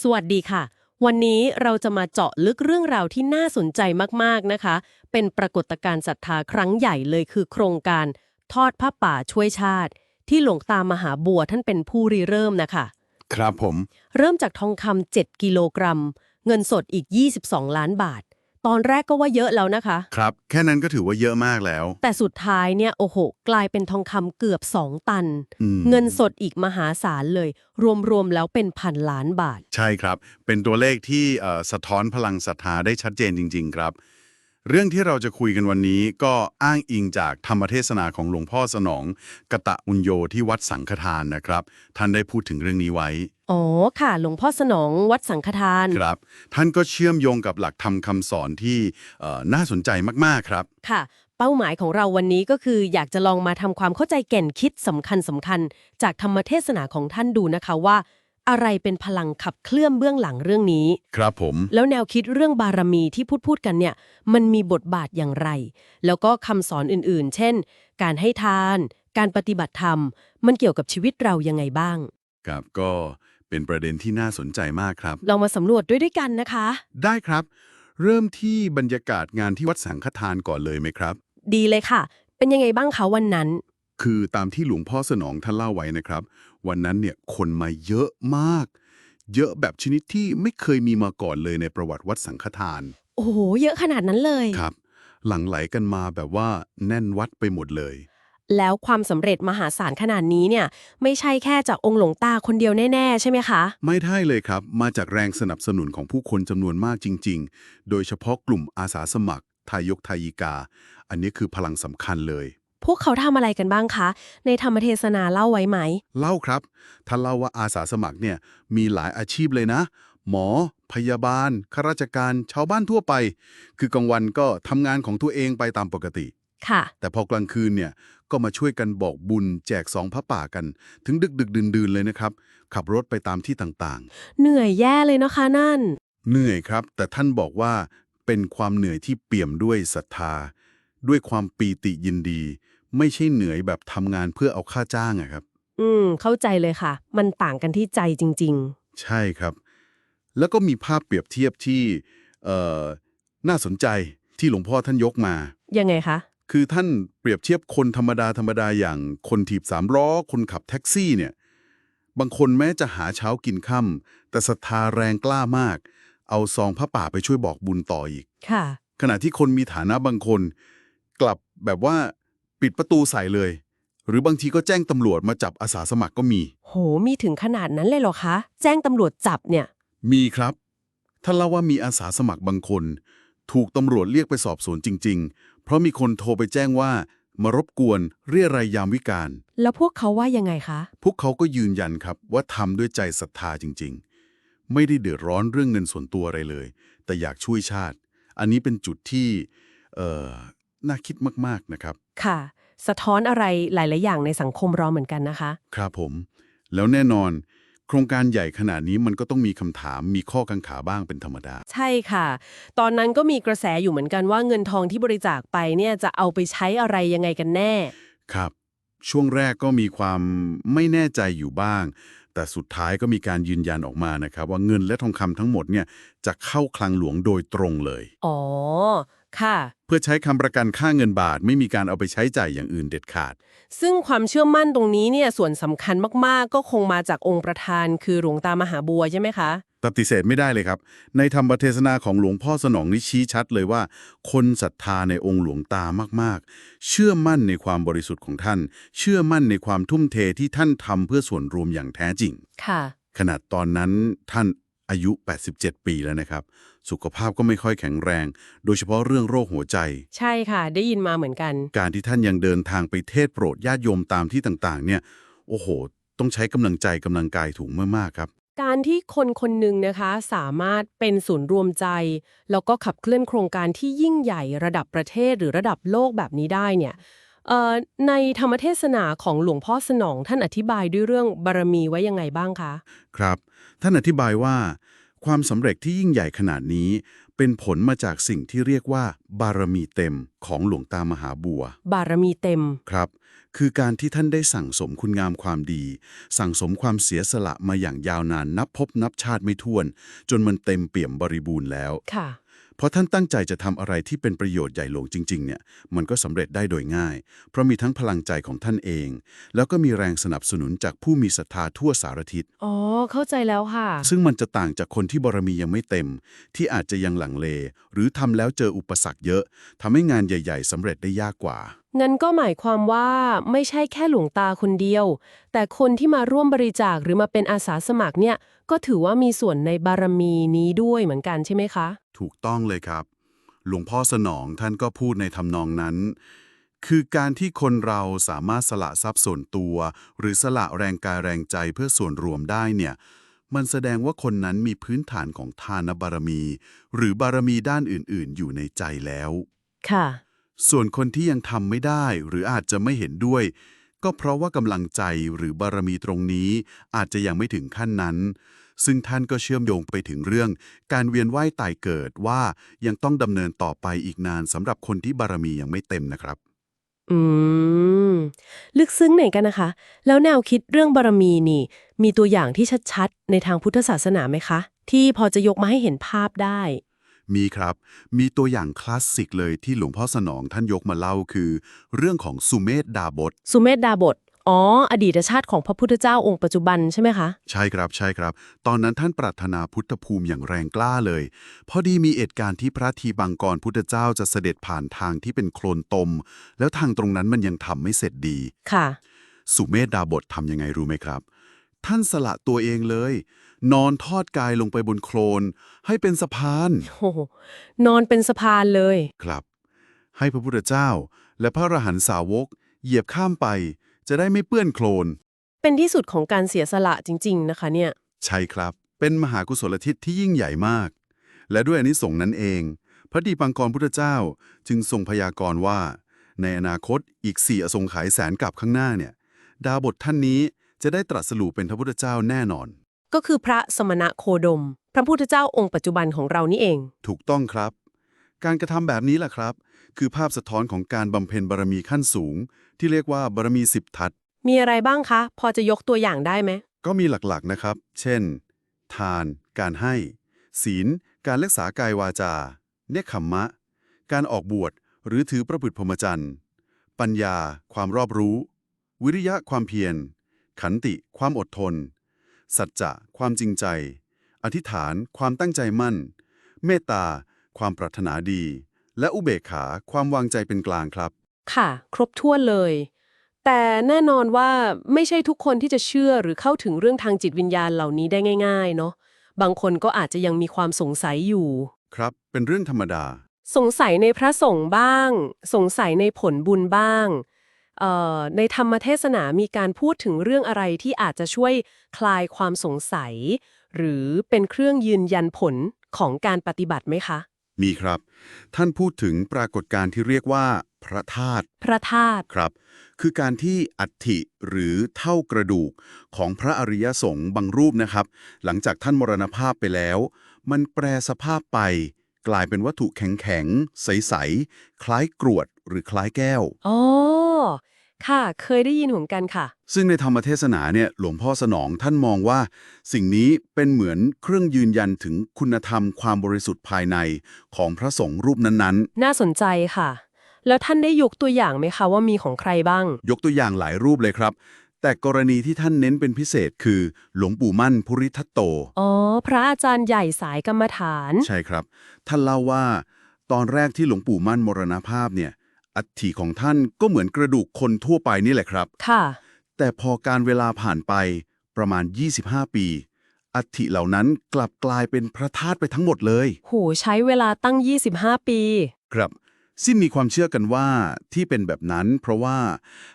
สวัสดีค่ะ วันนี้เราจะมาเจาะลึกเรื่องราวที่น่าสนใจมากๆนะคะ เป็นปรากฏการณ์ศรัทธาครั้งใหญ่เลยคือโครงการทอดผ้าป่าช่วยชาติ ที่หลวงตามหาบัวท่านเป็นผู้ริเริ่มนะคะ ครับผม เริ่มจากทองคำ7กิโลกรัม เงินสดอีก 22 ล้านบาท ตอนแรกก็ว่าเยอะแล้วนะคะ ครับ แค่นั้นก็ถือว่าเยอะมากแล้ว แต่สุดท้ายเนี่ยโอ้โห กลายเป็นทองคำเกือบ 2 ตัน อืม เงินสดอีกมหาศาลเลย รวม ๆ แล้วเป็นพันล้านบาท ใช่ครับ เป็นตัวเลขที่เอ่อสะท้อนพลังศรัทธาได้ชัดเจนจริง ๆ ครับ เรื่องที่เราจะคุยกันวันนี้ก็อ้างอิงจากธรรมเทศนาของหลวงพ่อสนองกตะอุญโยที่วัดสังฆทานนะครับ ท่านได้พูดถึงเรื่องนี้ไว้ อ๋อค่ะ หลวงพ่อสนองวัดสังฆทานครับ ท่านก็เชื่อมโยงกับหลักธรรมคำสอนที่เอ่อน่าสนใจมากๆครับ ค่ะ เป้าหมายของเราวันนี้ก็คืออยากจะลองมาทำความเข้าใจแก่นคิดสำคัญสำคัญ จากธรรมเทศนาของท่านดูนะคะว่า อะไรเป็นพลังขับเคลื่อนเบื้องหลังเรื่องนี้ ครับผม แล้วแนวคิดเรื่องบารมีที่พูดพูดกันเนี่ย มันมีบทบาทอย่างไร แล้วก็คำสอนอื่นๆ เช่น การให้ทาน การปฏิบัติธรรม มันเกี่ยวกับชีวิตเรายังไงบ้าง ครับก็เป็นประเด็นที่น่าสนใจมากครับ เรามาสำรวจด้วยด้วยกันนะคะ ได้ครับ เริ่มที่บรรยากาศงานที่วัดสังฆทานก่อนเลยไหมครับ ดีเลยค่ะ เป็นยังไงบ้างคะวันนั้น คือตามที่หลวงพ่อสนองท่านเล่าไว้นะครับวันนั้นเนี่ยคนมาเยอะมาก เยอะแบบชนิดที่ไม่เคยมีมาก่อนเลยในประวัติวัดสังฆทาน โอ้โห เยอะขนาดนั้นเลย ครับ หลั่งไหลกันมาแบบว่าแน่นวัดไปหมดเลย แล้วความสำเร็จมหาศาลขนาดนี้เนี่ย ไม่ใช่แค่จากองค์หลวงตาคนเดียวแน่ ๆ ใช่ไหมคะ ไม่ได้เลยครับ มาจากแรงสนับสนุนของผู้คนจำนวนมากจริง ๆ โดยเฉพาะกลุ่มอาสาสมัคร ทายกทายิกา อันนี้คือพลังสำคัญเลย พวกเขาทำอะไรกันบ้างคะ ในธรรมเทศนาเล่าไว้ไหม เล่าครับท่านเล่าว่าอาสาสมัครเนี่ยมีหลายอาชีพเลยนะ หมอ พยาบาลข้าราชการชาวบ้านทั่วไป คือกลางวันก็ทำงานของตัวเองไปตามปกติ ค่ะ แต่พอกลางคืนเนี่ยก็มาช่วยกันบอกบุญแจกสองพระป่ากัน ถึงดึกดึกดื่นดื่นๆเลยนะครับ ขับรถไปตามที่ต่างเหนื่อยแย่เลยนะคะนั่น ๆ เหนื่อยครับ แต่ท่านบอกว่าเป็นความเหนื่อยที่เปี่ยมด้วยศรัทธา ด้วยความปีติยินดี ไม่ใช่เหนื่อยแบบทำงานเพื่อเอาค่าจ้างอะครับ อืม เข้าใจเลยค่ะ มันต่างกันที่ใจจริง ใช่ครับ แล้วก็มีภาพเปรียบเทียบที่เอ่อน่าสนใจที่หลวงพ่อท่านยกมา ๆ ยังไงคะ คือท่านเปรียบเทียบคนธรรมดาธรรมดาอย่างคนถีบสามล้อ คนขับแท็กซี่เนี่ย บางคนแม้จะหาเช้ากินค่ำแต่ศรัทธาแรงกล้ามาก เอาซองพระป่าไปช่วยบอกบุญต่ออีก ค่ะ ขณะที่คนมีฐานะบางคน กลับแบบว่า ปิดประตูใส่เลย หรือบางทีก็แจ้งตำรวจมาจับอาสาสมัครก็มี โห มีถึงขนาดนั้นเลยเหรอคะ แจ้งตำรวจจับเนี่ย มีครับท่านเล่าว่ามีอาสาสมัครบางคน ถูกตำรวจเรียกไปสอบสวนจริง ๆ เพราะมีคนโทรไปแจ้งว่ามารบกวนเรียรายยามวิการ แล้วพวกเขาว่ายังไงคะ พวกเขาก็ยืนยันครับว่าทำด้วยใจศรัทธาจริง ๆ ไม่ได้เดือดร้อนเรื่องเงินส่วนตัวอะไรเลย แต่อยากช่วยชาติ อันนี้เป็นจุดที่เอ่อ น่าคิดมากๆนะครับ ค่ะ สะท้อนอะไรหลาย ๆ อย่างในสังคมเราเหมือนกันนะคะ ครับผม แล้วแน่นอน โครงการใหญ่ขนาดนี้มันก็ต้องมีคำถามมีข้อกังขาบ้างเป็นธรรมดา ใช่ค่ะ ตอนนั้นก็มีกระแสอยู่เหมือนกันว่าเงินทองที่บริจาคไปเนี่ยจะเอาไปใช้อะไรยังไงกันแน่ ครับ ช่วงแรกก็มีความไม่แน่ใจอยู่บ้าง แต่สุดท้ายก็มีการยืนยันออกมานะครับ ว่าเงินและทองคำทั้งหมดเนี่ยจะเข้าคลังหลวงโดยตรงเลย อ๋อ ค่ะ เพื่อใช้คำประกันค่าเงินบาท ไม่มีการเอาไปใช้จ่ายอย่างอื่นเด็ดขาด ซึ่งความเชื่อมั่นตรงนี้เนี่ยส่วนสำคัญมากๆ ก็คงมาจากองค์ประธาน คือหลวงตามหาบัวใช่ไหมคะ ปฏิเสธไม่ได้เลยครับ ในธรรมเทศนาของหลวงพ่อสนองนี่ชี้ชัดเลยว่า คนศรัทธาในองค์หลวงตามากๆ เชื่อมั่นในความบริสุทธิ์ของท่าน เชื่อมั่นในความทุ่มเทที่ท่านทำเพื่อส่วนรวมอย่างแท้จริง ค่ะ ขนาดตอนนั้นท่าน อายุ 87 ปีแล้วนะครับ สุขภาพก็ไม่ค่อยแข็งแรง โดยเฉพาะเรื่องโรคหัวใจ ใช่ค่ะ ได้ยินมาเหมือนกัน การที่ท่านยังเดินทางไปเทศน์โปรดญาติโยมตามที่ต่างๆ เนี่ย โอ้โห ต้องใช้กำลังใจกำลังกายถูงมากๆครับการที่คนคนหนึ่งนะคะสามารถเป็นศูนย์รวมใจ แล้วก็ขับเคลื่อนโครงการที่ยิ่งใหญ่ระดับประเทศหรือระดับโลกแบบนี้ได้เนี่ยเอ่อ ในธรรมเทศนาของหลวงพ่อสนอง ท่านอธิบายด้วยเรื่องบารมีไว้ยังไงบ้างคะ ครับ ท่านอธิบายว่า ความสำเร็จที่ยิ่งใหญ่ขนาดนี้ เป็นผลมาจากสิ่งที่เรียกว่า บารมีเต็มของหลวงตามหาบัว บารมีเต็มครับ คือการที่ท่านได้สั่งสมคุณงามความดี สั่งสมความเสียสละมาอย่างยาวนานนับพบนับชาติไม่ถ้วน จนมันเต็มเปี่ยมบริบูรณ์แล้วค่ะ เพราะท่านตั้งใจจะทำอะไรที่เป็นประโยชน์ใหญ่หลวงจริง ๆ เนี่ย มันก็สำเร็จได้โดยง่าย เพราะมีทั้งพลังใจของท่านเอง แล้วก็มีแรงสนับสนุนจากผู้มีศรัทธาทั่วสารทิศ อ๋อ เข้าใจแล้วค่ะ ซึ่งมันจะต่างจากคนที่บารมียังไม่เต็ม ที่อาจจะยังหลังเล หรือทำแล้วเจออุปสรรคเยอะทำให้งานใหญ่ ๆสำเร็จได้ยากกว่า งั้นก็หมายความว่าไม่ใช่แค่หลวงตาคนเดียว แต่คนที่มาร่วมบริจาคหรือมาเป็นอาสาสมัครเนี่ย ก็ถือว่ามีส่วนในบารมีนี้ด้วยเหมือนกันใช่ไหมคะ ถูกต้องเลยครับ หลวงพ่อสนองท่านก็พูดในทำนองนั้น คือการที่คนเราสามารถสละทรัพย์ส่วนตัว หรือสละแรงกายแรงใจเพื่อส่วนรวมได้เนี่ย มันแสดงว่าคนนั้นมีพื้นฐานของทานบารมี หรือบารมีด้านอื่นๆ อยู่ในใจแล้ว ค่ะ ส่วนคนที่ยังทำไม่ได้หรืออาจจะไม่เห็นด้วย ก็เพราะว่ากำลังใจหรือบารมีตรงนี้อาจจะยังไม่ถึงขั้นนั้น ซึ่งท่านก็เชื่อมโยงไปถึงเรื่อง การเวียนว่ายตายเกิดว่ายังต้องดำเนินต่อไปอีกนานสำหรับคนที่บารมียังไม่เต็มนะครับ อืม ลึกซึ้งไหนกันนะคะ แล้วแนวคิดเรื่องบารมีนี่ มีตัวอย่างที่ชัดๆ ในทางพุทธศาสนาไหมคะ ที่พอจะยกมาให้เห็นภาพได้ มีครับ มีตัวอย่างคลาสสิกเลยที่หลวงพ่อสนองท่านยกมาเล่าคือ เรื่องของสุเมธดาบท สุเมธดาบทอ๋อ อดีตชาติของพระพุทธเจ้าองค์ปัจจุบันใช่ไหมคะ ใช่ครับใช่ครับ ตอนนั้นท่านปรารถนาพุทธภูมิอย่างแรงกล้าเลย พอดีมีเหตุการณ์ที่พระทีบังกรพุทธเจ้าจะเสด็จผ่านทางที่เป็นโคลนตม แล้วทางตรงนั้นมันยังทำไม่เสร็จดีค่ะ สุเมธดาบททำยังไงรู้ไหมครับ ท่านสละตัวเองเลย นอนทอดกายลงไปบนโคลน ให้เป็นสะพานโอ้โหนอนเป็นสะพานเลย ครับ ให้พระพุทธเจ้า และพระอรหันตสาวก เหยียบข้ามไป จะได้ไม่เปื้อนโคลน เป็นที่สุดของการเสียสละจริง ๆ นะคะเนี่ย ใช่ครับ เป็นมหากุศลทิศที่ยิ่งใหญ่มาก และด้วยอานิสงส์นั้นเอง พระดีปังกรพุทธเจ้าจึงทรงพยากรณ์ว่า ในอนาคตอีกสี่อสงไขยแสนกับข้างหน้าเนี่ย ดาบทท่านนี้จะได้ตรัสรู้เป็นพระพุทธเจ้าแน่นอน ก็คือพระสมณะโคดม พระพุทธเจ้าองค์ปัจจุบันของเรานี่เอง ถูกต้องครับ การกระทำแบบนี้แหละครับ คือภาพสะท้อนของการบำเพ็ญบารมีขั้นสูง ที่เรียกว่าบารมีสิบทัศมีอะไรบ้างคะ พอจะยกตัวอย่างได้ไหม ก็มีหลักๆนะครับ เช่น ทาน การให้ ศีล การรักษากายวาจา เนคขมมะ การออกบวช หรือถือประพฤติพรหมจรรย์ ปัญญา ความรอบรู้ วิริยะความเพียร ขันติ ความอดทน สัจจะ ความจริงใจ อธิษฐาน ความตั้งใจมั่น เมตตา ความปรารถนาดี และอุเบกขา ความวางใจเป็นกลางครับ ค่ะ ครบถ้วนเลย แต่แน่นอนว่าไม่ใช่ทุกคนที่จะเชื่อหรือเข้าถึงเรื่องทางจิตวิญญาณเหล่านี้ได้ง่าย ๆ เนาะ บางคนก็อาจจะยังมีความสงสัยอยู่ ครับ เป็นเรื่องธรรมดา สงสัยในพระสงฆ์บ้าง สงสัยในผลบุญบ้างเอ่อ ในธรรมเทศนามีการพูดถึงเรื่องอะไรที่อาจจะช่วยคลายความสงสัย หรือเป็นเครื่องยืนยันผลของการปฏิบัติไหมคะ มีครับ ท่านพูดถึงปรากฏการณ์ที่เรียกว่า พระธาตุพระธาตุครับ คือการที่อัฐิหรือเท่ากระดูกของพระอริยสงฆ์บางรูปนะครับ หลังจากท่านมรณภาพไปแล้ว มันแปรสภาพไป กลายเป็นวัตถุแข็งๆ ใส ๆ คล้ายกรวด หรือคล้ายแก้ว อ๋อ ค่ะ เคยได้ยินเหมือนกันค่ะ ซึ่งในธรรมเทศนาเนี่ยหลวงพ่อสนองท่านมองว่า สิ่งนี้เป็นเหมือนเครื่องยืนยันถึงคุณธรรมความบริสุทธิ์ภายในของพระสงฆ์รูปนั้นๆน่าสนใจค่ะ แล้วท่านได้ยกตัวอย่างไหมคะว่ามีของใครบ้างยกตัวอย่างหลายรูปเลยครับ แต่กรณีที่ท่านเน้นเป็นพิเศษคือ หลวงปู่มั่นภูริทัตโต อ๋อ พระอาจารย์ใหญ่สายกรรมฐาน ใช่ครับ ท่านเล่าว่า ตอนแรกที่หลวงปู่มั่นมรณภาพเนี่ย อัฐิของท่านก็เหมือนกระดูกคนทั่วไปนี่แหละครับ ค่ะ แต่พอการเวลาผ่านไปประมาณ 25 ปี อัฐิเหล่านั้นกลับกลายเป็นพระธาตุไปทั้งหมดเลย โห ใช้เวลาตั้ง 25 ปี ครับ ซึ่งมีความเชื่อกันว่าที่เป็นแบบนั้น เพราะว่า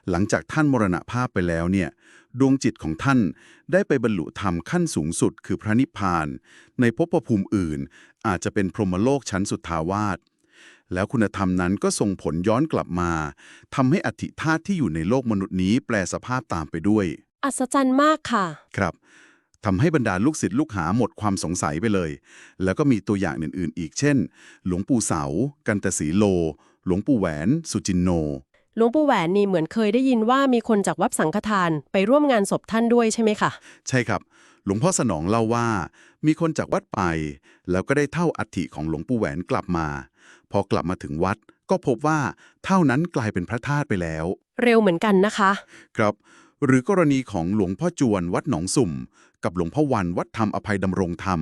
หลังจากท่านมรณภาพไปแล้วเนี่ย ดวงจิตของท่านได้ไปบรรลุธรรมขั้นสูงสุด คือพระนิพพาน ในภพภูมิอื่น อาจจะเป็นพรหมโลกชั้นสุทธาวาส แล้วคุณธรรมนั้นก็ส่งผลย้อนกลับมาทำให้อธิธาตุที่อยู่ในโลกมนุษย์นี้แปลสภาพตามไปด้วย อัศจรรย์มากค่ะ ครับทำให้บรรดาลูกศิษย์ลูกหาหมดความสงสัยไปเลย แล้วก็มีตัวอย่างอื่นๆ อีกเช่น หลวงปู่เสา กันตสีโล หลวงปู่แหวน สุจินโน หลวงปู่แหวนนี่เหมือนเคยได้ยินว่ามีคนจากวัดสังฆทานไปร่วมงานศพท่านด้วยใช่ไหมคะ ใช่ครับ หลวงพ่อสนองเล่าว่า มีคนจากวัดไป แล้วก็ได้เท่าอัฐิของหลวงปู่แหวนกลับมา พอกลับมาถึงวัดก็พบว่าเท่านั้นกลายเป็นพระธาตุไปแล้ว เร็วเหมือนกันนะคะ ครับ หรือกรณีของหลวงพ่อจวนวัดหนองสุ่ม กับหลวงพ่อวันวัดธรรมอภัยดำรงธรรม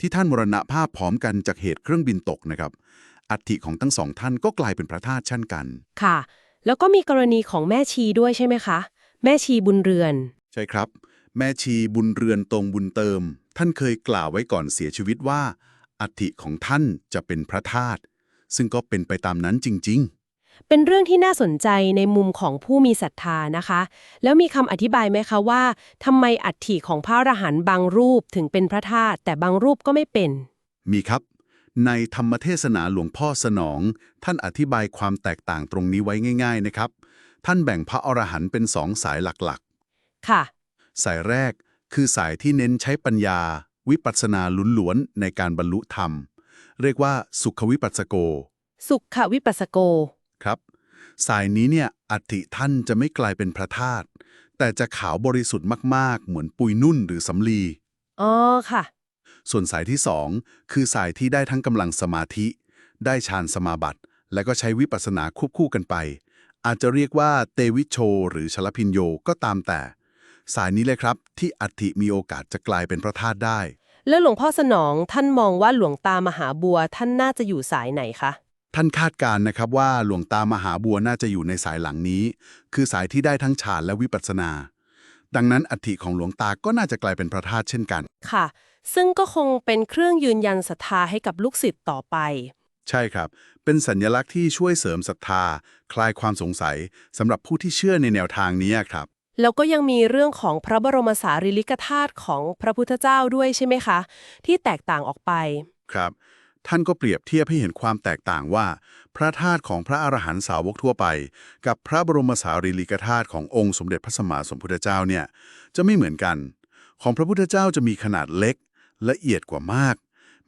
ที่ท่านมรณภาพพร้อมกันจากเหตุเครื่องบินตกนะครับอัฐิของทั้งสองท่านก็กลายเป็นพระธาตุเช่นกัน ค่ะ แล้วก็มีกรณีของแม่ชีด้วยใช่ไหมคะ แม่ชีบุญเรือน ใช่ครับ แม่ชีบุญเรือนตรงบุญเติม ท่านเคยกล่าวไว้ก่อนเสียชีวิตว่าอัฐิของท่านจะเป็นพระธาตุ ซึ่งก็เป็นไปตามนั้นจริง ๆเป็นเรื่องที่น่าสนใจในมุมของผู้มีศรัทธานะคะ แล้วมีคำอธิบายไหมคะว่าทำไมอัฐิของพระอรหันต์บางรูปถึงเป็นพระธาตุแต่บางรูปก็ไม่เป็น มีครับ ในธรรมเทศนาหลวงพ่อสนอง ท่านอธิบายความแตกต่างตรงนี้ไว้ง่าย ๆนะครับ ท่านแบ่งพระอรหันต์เป็นสองสายหลักค่ะๆสายแรกคือสายที่เน้นใช้ปัญญา วิปัสสนาล้วนๆในการบรรลุธรรม เรียกว่าสุขวิปัสสโก สุขวิปัสสโก ครับ สายนี้เนี่ยอัฐิท่านจะไม่กลายเป็นพระธาตุแต่จะขาวบริสุทธิ์มากๆ เหมือนปุยนุ่นหรือสำลี อ๋อค่ะ ส่วนสายที่สองคือสายที่ได้ทั้งกำลังสมาธิ ได้ฌานสมาบัติ และก็ใช้วิปัสสนาควบคู่กันไป อาจจะเรียกว่าเตวิโช หรือชลพินโยก็ตามแต่ สายนี้เลยครับที่อัฐิมีโอกาสจะกลายเป็นพระธาตุได้ แล้วหลวงพ่อสนองท่านมองว่าหลวงตามหาบัวท่านน่าจะอยู่สายไหนคะท่านคาดการณ์นะครับว่าหลวงตามหาบัวน่าจะอยู่ในสายหลังนี้ คือสายที่ได้ทั้งฌานและวิปัสสนา ดังนั้นอัฐิของหลวงตาก็น่าจะกลายเป็นพระธาตุเช่นกัน ค่ะ ซึ่งก็คงเป็นเครื่องยืนยันศรัทธาให้กับลูกศิษย์ต่อไป ใช่ครับ เป็นสัญลักษณ์ที่ช่วยเสริมศรัทธา คลายความสงสัยสำหรับผู้ที่เชื่อในแนวทางนี้ครับ แล้วก็ยังมีเรื่องของพระบรมสารีริกธาตุของพระพุทธเจ้าด้วยใช่ไหมคะ ที่แตกต่างออกไป ครับ ท่านก็เปรียบเทียบให้เห็นความแตกต่างว่า พระธาตุของพระอรหันตสาวกทั่วไป กับพระบรมสารีริกธาตุขององค์สมเด็จพระสัมมาสัมพุทธเจ้าเนี่ยจะไม่เหมือนกัน ของพระพุทธเจ้าจะมีขนาดเล็ก ละเอียดกว่ามาก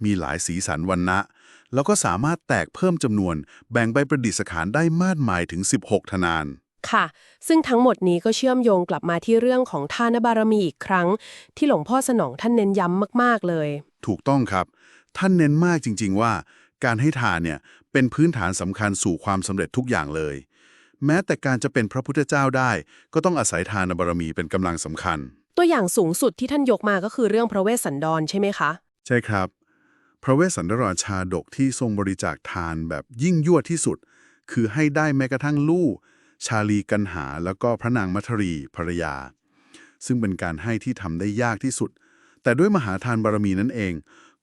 มีหลายสีสันวันนะแล้วก็สามารถแตกเพิ่มจำนวนแบ่งใบประดิษฐานได้มากมายถึง 16ทนาน ค่ะ ซึ่งทั้งหมดนี้ก็เชื่อมโยงกลับมาที่เรื่องของทานบารมีอีกครั้ง ที่หลวงพ่อสนองท่านเน้นย้ำมากๆเลย ถูกต้องครับ ท่านเน้นมากจริง ๆ ว่า การให้ทานเนี่ยเป็นพื้นฐานสำคัญสู่ความสำเร็จทุกอย่างเลย แม้แต่การจะเป็นพระพุทธเจ้าได้ ก็ต้องอาศัยทานบารมีเป็นกำลังสำคัญ ตัวอย่างสูงสุดที่ท่านยกมาก็คือเรื่องพระเวสสันดรใช่ไหมคะ ใช่ครับ พระเวสสันดรชาดกที่ทรงบริจาคทานแบบยิ่งยวดที่สุด คือให้ได้แม้กระทั่งลูก ชาลีกันหาแล้วก็พระนางมัทรีภรรยา ซึ่งเป็นการให้ที่ทำได้ยากที่สุด แต่ด้วยมหาทานบารมีนั่นเอง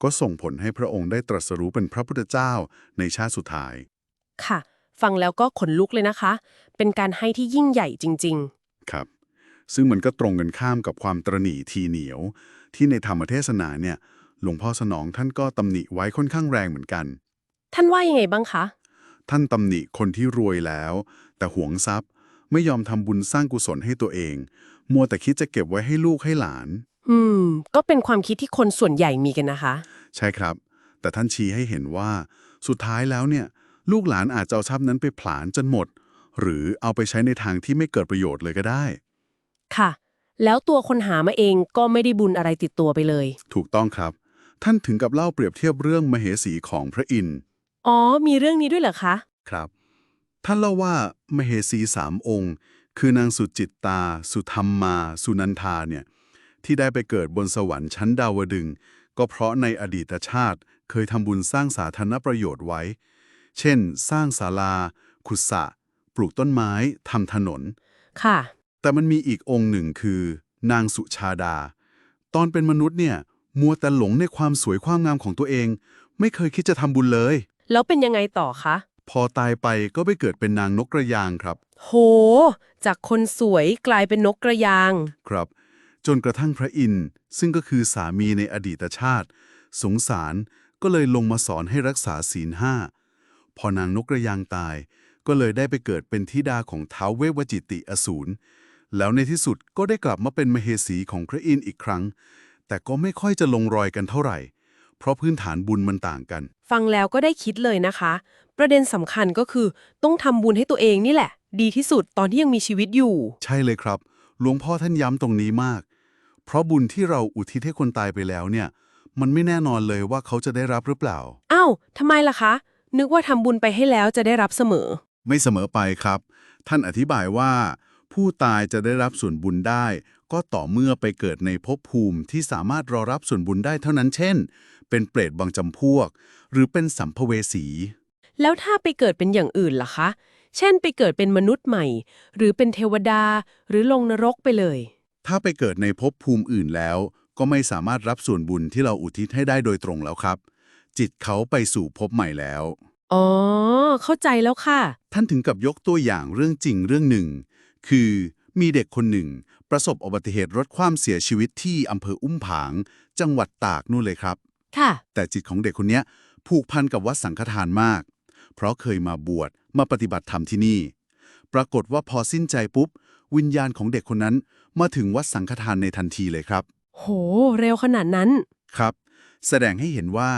ก็ส่งผลให้พระองค์ได้ตรัสรู้เป็นพระพุทธเจ้าในชาติสุดท้าย ค่ะ ฟังแล้วก็ขนลุกเลยนะคะ เป็นการให้ที่ยิ่งใหญ่จริงครับ ซึ่งมันก็ตรงกันข้ามกับความตรณีทีเหนียว ที่ในธรรมเทศนาเนี่ยหลวงพ่อสนองท่านก็ตำหนิไว้ค่อนข้างแรงเหมือนกันๆท่านว่ายังไงบ้างคะ ท่านตำหนิคนที่รวยแล้ว แต่หวงทรัพย์ไม่ยอมทำบุญสร้างกุศลให้ตัวเอง มัวแต่คิดจะเก็บไว้ให้ลูกให้หลาน อืม ก็เป็นความคิดที่คนส่วนใหญ่มีกันนะคะ ใช่ครับ แต่ท่านชี้ให้เห็นว่า สุดท้ายแล้วเนี่ย ลูกหลานอาจจะเอาทรัพย์นั้นไปผลาญจนหมด หรือเอาไปใช้ในทางที่ไม่เกิดประโยชน์เลยก็ได้ ค่ะ แล้วตัวคนหามาเองก็ไม่ได้บุญอะไรติดตัวไปเลย ถูกต้องครับ ท่านถึงกับเล่าเปรียบเทียบเรื่องมเหสีของพระอินทร์อ๋อ มีเรื่องนี้ด้วยเหรอคะ ครับ ท่านเล่าว่ามเหสีสามองค์ คือนางสุจิตตา สุธรรมมา สุนันทาเนี่ยที่ได้ไปเกิดบนสวรรค์ชั้นดาวดึงส์ก็เพราะในอดีตชาติเคยทำบุญสร้างสาธารณประโยชน์ไว้ เช่น สร้างศาลา ขุดสระปลูกต้นไม้ทำถนน ค่ะ แต่มันมีอีกองค์หนึ่งคือ นางสุชาดา ตอนเป็นมนุษย์เนี่ยมัวแต่หลงในความสวยความงามของตัวเอง ไม่เคยคิดจะทำบุญเลย แล้วเป็นยังไงต่อคะ พอตายไปก็ไปเกิดเป็นนางนกกระยางครับ โห จากคนสวยกลายเป็นนกกระยาง ครับ จนกระทั่งพระอินทร์ซึ่งก็คือสามีในอดีตชาติ สงสารก็เลยลงมาสอนให้รักษาศีลห้า พอนางนกกระยางตาย ก็เลยได้ไปเกิดเป็นธิดาของท้าวเวสวจิติอสูร แล้วในที่สุดก็ได้กลับมาเป็นมเหสีของพระอินทร์อีกครั้ง แต่ก็ไม่ค่อยจะลงรอยกันเท่าไหร่ เพราะพื้นฐานบุญมันต่างกัน ฟังแล้วก็ได้คิดเลยนะคะ ประเด็นสำคัญก็คือต้องทำบุญให้ตัวเองนี่แหละ ดีที่สุดตอนที่ยังมีชีวิตอยู่ ใช่เลยครับ หลวงพ่อท่านย้ำตรงนี้มาก เพราะบุญที่เราอุทิศให้คนตายไปแล้วเนี่ย มันไม่แน่นอนเลยว่าเขาจะได้รับหรือเปล่า อ้าวทำไมล่ะคะ นึกว่าทำบุญไปให้แล้วจะได้รับเสมอ ไม่เสมอไปครับ ท่านอธิบายว่า ผู้ตายจะได้รับส่วนบุญได้ ก็ต่อเมื่อไปเกิดในภพภูมิที่สามารถรอรับส่วนบุญได้เท่านั้นเช่น เป็นเปรตบางจำพวก หรือเป็นสัมภเวสี แล้วถ้าไปเกิดเป็นอย่างอื่นล่ะคะ เช่นไปเกิดเป็นมนุษย์ใหม่ หรือเป็นเทวดา หรือลงนรกไปเลย ถ้าไปเกิดในภพภูมิอื่นแล้ว ก็ไม่สามารถรับส่วนบุญที่เราอุทิศให้ได้โดยตรงแล้วครับ จิตเขาไปสู่ภพใหม่แล้ว อ๋อ เข้าใจแล้วค่ะ ท่านถึงกับยกตัวอย่างเรื่องจริงเรื่องหนึ่ง คือมีเด็กคนหนึ่ง ประสบอุบัติเหตุรถคว่ำเสียชีวิตที่อำเภออุ้มผาง จังหวัดตากนู่นเลยครับ ค่ะ แต่จิตของเด็กคนเนี้ยผูกพันกับวัดสังฆทานมาก เพราะเคยมาบวชมาปฏิบัติธรรมที่นี่ ปรากฏว่าพอสิ้นใจปุ๊บ วิญญาณของเด็กคนนั้น มาถึงวัดสังฆทานในทันทีเลยครับ โห เร็วขนาดนั้น ครับ แสดงให้เห็นว่า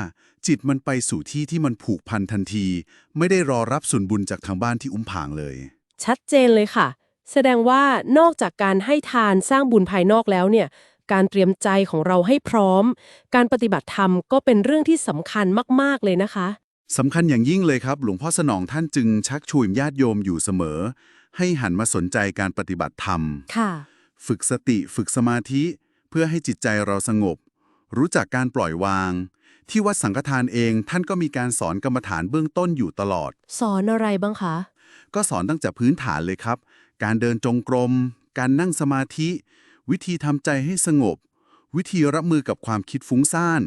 จิตมันไปสู่ที่ที่มันผูกพันทันที ไม่ได้รอรับส่วนบุญจากทางบ้านที่อุ้มผางเลย ชัดเจนเลยค่ะ แสดงว่านอกจากการให้ทานสร้างบุญภายนอกแล้วเนี่ยการเตรียมใจของเราให้พร้อม การปฏิบัติธรรมก็เป็นเรื่องที่สำคัญมาก ๆ เลยนะคะ สำคัญอย่างยิ่งเลยครับ หลวงพ่อสนองท่านจึงชักชวนญาติโยมอยู่เสมอ ให้หันมาสนใจการปฏิบัติธรรม ค่ะ ฝึกสติฝึกสมาธิ เพื่อให้จิตใจเราสงบ รู้จักการปล่อยวาง ที่วัดสังฆทานเองท่านก็มีการสอนกรรมฐานเบื้องต้นอยู่ตลอด สอนอะไรบ้างคะ ก็สอนตั้งแต่พื้นฐานเลยครับ การเดินจงกรม การนั่งสมาธิ วิธีทำใจให้สงบ วิธีรับมือกับความคิดฟุ้งซ่าน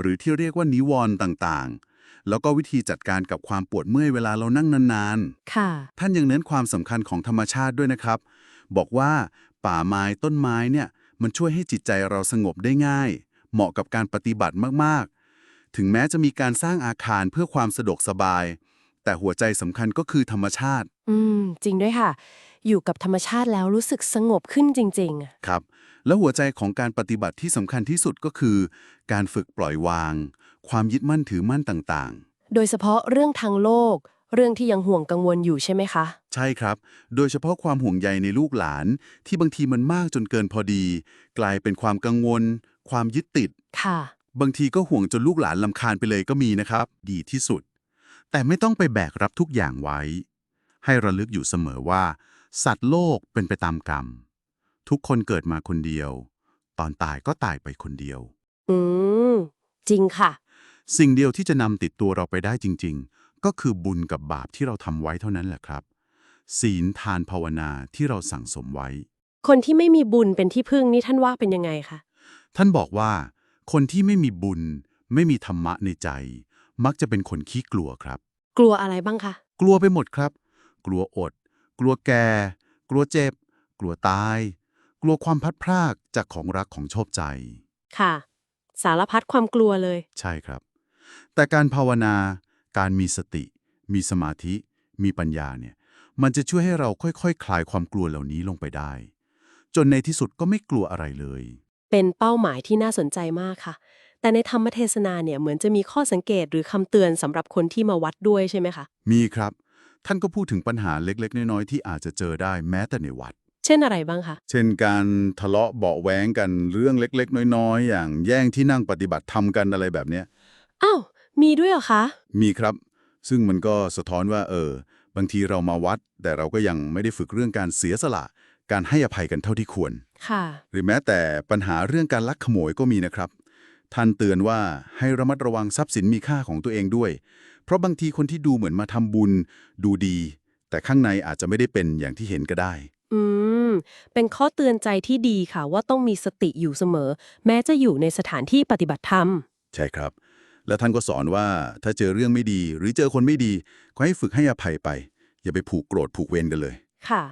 หรือที่เรียกว่านิวรณ์ต่างๆ แล้วก็วิธีจัดการกับความปวดเมื่อยเวลาเรานั่งนานๆค่ะท่านยังเน้นความสำคัญของธรรมชาติด้วยนะครับ บอกว่าป่าไม้ต้นไม้เนี่ย มันช่วยให้จิตใจเราสงบได้ง่าย เหมาะกับการปฏิบัติมากๆ ถึงแม้จะมีการสร้างอาคารเพื่อความสะดวกสบาย แต่หัวใจสำคัญก็คือธรรมชาติ อืม จริงด้วยค่ะ อยู่กับธรรมชาติแล้วรู้สึกสงบขึ้นจริง ๆ ครับแล้วหัวใจของการปฏิบัติที่สำคัญที่สุดก็คือ การฝึกปล่อยวาง ความยึดมั่นถือมั่นต่างๆโดยเฉพาะเรื่องทางโลก เรื่องที่ยังห่วงกังวลอยู่ใช่ไหมคะใช่ครับ โดยเฉพาะความห่วงใยในลูกหลาน ที่บางทีมันมากจนเกินพอดี กลายเป็นความกังวล ความยึดติด ค่ะ บางทีก็ห่วงจนลูกหลานลำคาญไปเลยก็มีนะครับ ดีที่สุด แต่ไม่ต้องไปแบกรับทุกอย่างไว้ ให้ระลึกอยู่เสมอว่า สัตว์โลกเป็นไปตามกรรม ทุกคนเกิดมาคนเดียว ตอนตายก็ตายไปคนเดียว อืม จริงค่ะ สิ่งเดียวที่จะนำติดตัวเราไปได้จริง ๆ ก็คือบุญกับบาปที่เราทำไว้เท่านั้นแหละครับ ศีลทานภาวนาที่เราสั่งสมไว้ คนที่ไม่มีบุญเป็นที่พึ่งนี่ท่านว่าเป็นยังไงคะ ท่านบอกว่า คนที่ไม่มีบุญ ไม่มีธรรมะในใจ มักจะเป็นคนขี้กลัวครับ กลัวอะไรบ้างคะ กลัวไปหมดครับ กลัวอด กลัวแก่ กลัวเจ็บ กลัวตาย กลัวความพัดพรากจากของรักของชอบใจ ค่ะ สารพัดความกลัวเลย ใช่ครับ แต่การภาวนา การมีสติ มีสมาธิ มีปัญญาเนี่ย มันจะช่วยให้เราค่อยๆคคลายความกลัวเหล่านี้ลงไปได้ จนในที่สุดก็ไม่กลัวอะไรเลย เป็นเป้าหมายที่น่าสนใจมากค่ะ แต่ในธรรมเทศนาเนี่ยเหมือนจะมีข้อสังเกตหรือคำเตือนสำหรับคนที่มาวัดด้วยใช่ไหมคะ มีครับ ท่านก็พูดถึงปัญหาเล็กๆ น้อยๆ ที่อาจจะเจอได้แม้แต่ในวัดเช่นอะไรบ้างคะ เช่นการทะเลาะเบาะแว้งกันเรื่องเล็ก ๆ น้อย ๆ อย่างแย่งที่นั่งปฏิบัติธรรมกันอะไรแบบเนี้ย อ้าวมีด้วยเหรอคะ มีครับ ซึ่งมันก็สะท้อนว่า เออ บางทีเรามาวัด แต่เราก็ยังไม่ได้ฝึกเรื่องการเสียสละ การให้อภัยกันเท่าที่ควร ค่ะ หรือแม้แต่ปัญหาเรื่องการลักขโมยก็มีนะครับ ท่านเตือนว่าให้ระมัดระวังทรัพย์สินมีค่าของตัวเองด้วย เพราะบางทีคนที่ดูเหมือนมาทำบุญ ดูดี แต่ข้างในอาจจะไม่ได้เป็นอย่างที่เห็นก็ได้ อืม เป็นข้อเตือนใจที่ดีค่ะว่าต้องมีสติอยู่เสมอ แม้จะอยู่ในสถานที่ปฏิบัติธรรม ใช่ครับ แล้วท่านก็สอนว่าถ้าเจอเรื่องไม่ดี หรือเจอคนไม่ดี ก็ให้ฝึกให้อภัยไป อย่าไปผูกโกรธผูกเวรกันเลย ค่ะ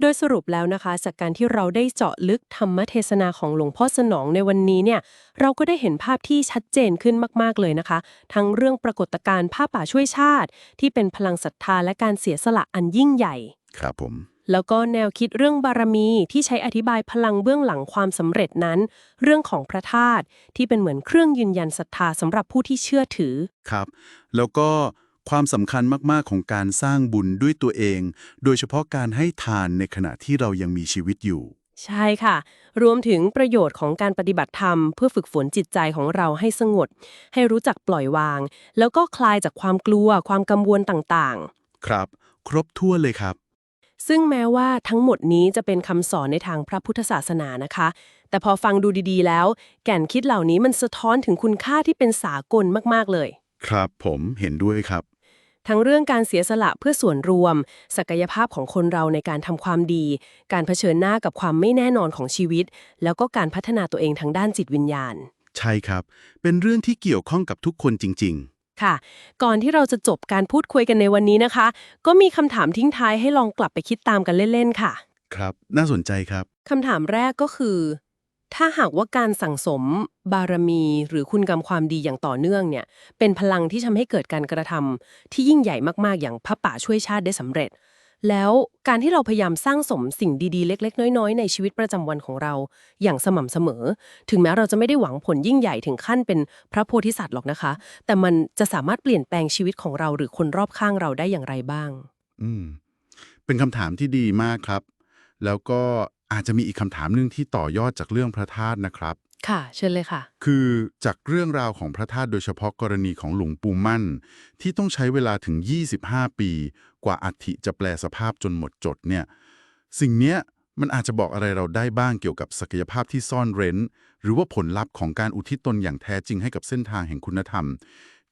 โดยสรุปแล้วนะคะ จากการที่เราได้เจาะลึกธรรมเทศนาของหลวงพ่อสนองในวันนี้เนี่ย เราก็ได้เห็นภาพที่ชัดเจนขึ้นมากๆเลยนะคะ ทั้งเรื่องปรากฏการณ์ผ้าป่าช่วยชาติ ที่เป็นพลังศรัทธาและการเสียสละอันยิ่งใหญ่ ครับผม แล้วก็แนวคิดเรื่องบารมีที่ใช้อธิบายพลังเบื้องหลังความสำเร็จนั้น เรื่องของพระธาตุที่เป็นเหมือนเครื่องยืนยันศรัทธาสำหรับผู้ที่เชื่อถือ ครับ แล้วก็ความสำคัญมาก ๆ ของการสร้างบุญด้วยตัวเอง โดยเฉพาะการให้ทานในขณะที่เรายังมีชีวิตอยู่ ใช่ค่ะ รวมถึงประโยชน์ของการปฏิบัติธรรม เพื่อฝึกฝนจิตใจของเราให้สงบให้รู้จักปล่อยวาง แล้วก็คลายจากความกลัวความกังวลต่างครับ ครบถ้วนเลยครับๆ ซึ่งแม้ว่าทั้งหมดนี้จะเป็นคำสอนในทางพระพุทธศาสนานะคะ แต่พอฟังดูดีๆ แล้ว แก่นคิดเหล่านี้มันสะท้อนถึงคุณค่าที่เป็นสากลมากๆเลย ครับผมเห็นด้วยครับ ทั้งเรื่องการเสียสละเพื่อส่วนรวม ศักยภาพของคนเราในการทำความดี การเผชิญหน้ากับความไม่แน่นอนของชีวิต แล้วก็การพัฒนาตัวเองทางด้านจิตวิญญาณ ใช่ครับ เป็นเรื่องที่เกี่ยวข้องกับทุกคนจริง ค่ะ ก่อนที่เราจะจบการพูดคุยกันในวันนี้นะคะ ก็มีคำถามทิ้งท้ายให้ลองกลับไปคิดตามกันเล่นๆค่ะๆครับ น่าสนใจครับคำถามแรกก็คือ ถ้าหากว่าการสั่งสม บารมี หรือคุณงามความดีอย่างต่อเนื่องเนี่ย เป็นพลังที่ทำให้เกิดการกระทำที่ยิ่งใหญ่มากๆอย่างพระป่าช่วยชาติได้สำเร็จ แล้วการที่เราพยายามสร้างสมสิ่งดีๆ เล็ก ๆ น้อย ๆ ในชีวิตประจำวันของเรา อย่างสม่ำเสมอ ถึงแม้เราจะไม่ได้หวังผลยิ่งใหญ่ถึงขั้นเป็นพระโพธิสัตว์หรอกนะคะ แต่มันจะสามารถเปลี่ยนแปลงชีวิตของเราหรือคนรอบข้างเราได้อย่างไรบ้าง อืม เป็นคำถามที่ดีมากครับ แล้วก็อาจจะมีอีกคำถามหนึ่งที่ต่อยอดจากเรื่องพระธาตุนะครับ ค่ะ เชิญเลยค่ะ คือจากเรื่องราวของพระธาตุโดยเฉพาะกรณีของหลวงปู่มั่น ที่ต้องใช้เวลาถึง 25 ปี กว่าอัฐิจะแปลสภาพจนหมดจดเนี่ย สิ่งเนี้ยมันอาจจะบอกอะไรเราได้บ้างเกี่ยวกับศักยภาพที่ซ่อนเร้น หรือว่าผลลัพธ์ของการอุทิศตนอย่างแท้จริงให้กับเส้นทางแห่งคุณธรรม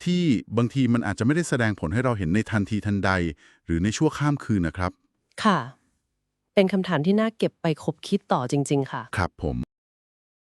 ที่บางทีมันอาจจะไม่ได้แสดงผลให้เราเห็นในทันทีทันใด หรือในชั่วข้ามคืนนะครับ ค่ะ เป็นคำถามที่น่าเก็บไปคบคิดต่อจริง ๆ ค่ะ ครับผม